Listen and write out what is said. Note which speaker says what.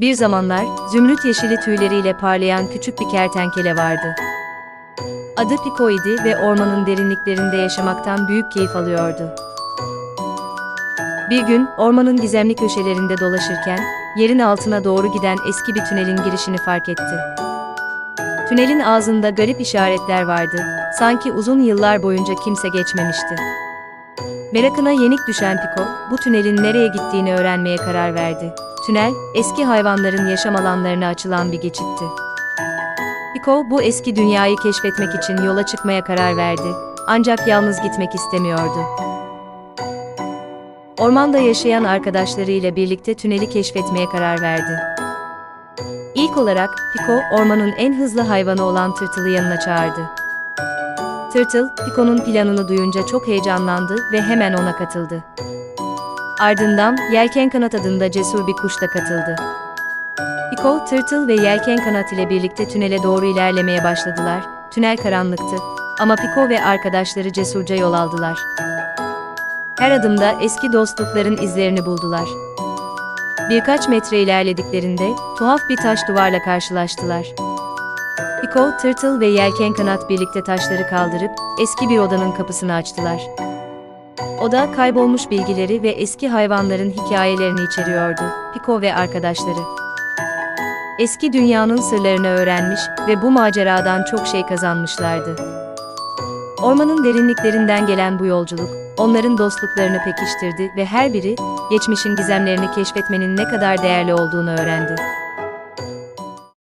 Speaker 1: Bir zamanlar, zümrüt yeşili tüyleriyle parlayan küçük bir kertenkele vardı. Adı Piko idi ve ormanın derinliklerinde yaşamaktan büyük keyif alıyordu. Bir gün, ormanın gizemli köşelerinde dolaşırken, yerin altına doğru giden eski bir tünelin girişini fark etti. Tünelin ağzında garip işaretler vardı, sanki uzun yıllar boyunca kimse geçmemişti. Merakına yenik düşen Piko, bu tünelin nereye gittiğini öğrenmeye karar verdi. Tünel, eski hayvanların yaşam alanlarına açılan bir geçitti. Piko, bu eski dünyayı keşfetmek için yola çıkmaya karar verdi. Ancak yalnız gitmek istemiyordu. Ormanda yaşayan arkadaşlarıyla birlikte tüneli keşfetmeye karar verdi. İlk olarak, Piko, ormanın en hızlı hayvanı olan tırtılı yanına çağırdı. Tırtıl, Piko'nun planını duyunca çok heyecanlandı ve hemen ona katıldı. Ardından, Yelken Kanat adında cesur bir kuş da katıldı. Piko, Tırtıl ve Yelken Kanat ile birlikte tünele doğru ilerlemeye başladılar. Tünel karanlıktı ama Piko ve arkadaşları cesurca yol aldılar. Her adımda eski dostlukların izlerini buldular. Birkaç metre ilerlediklerinde tuhaf bir taş duvarla karşılaştılar. Piko, Tırtıl ve Yelken Kanat birlikte taşları kaldırıp eski bir odanın kapısını açtılar. Oda kaybolmuş bilgileri ve eski hayvanların hikayelerini içeriyordu. Piko ve arkadaşları. Eski dünyanın sırlarını öğrenmiş ve bu maceradan çok şey kazanmışlardı. Ormanın derinliklerinden gelen bu yolculuk, onların dostluklarını pekiştirdi ve her biri, geçmişin gizemlerini keşfetmenin ne kadar değerli olduğunu öğrendi.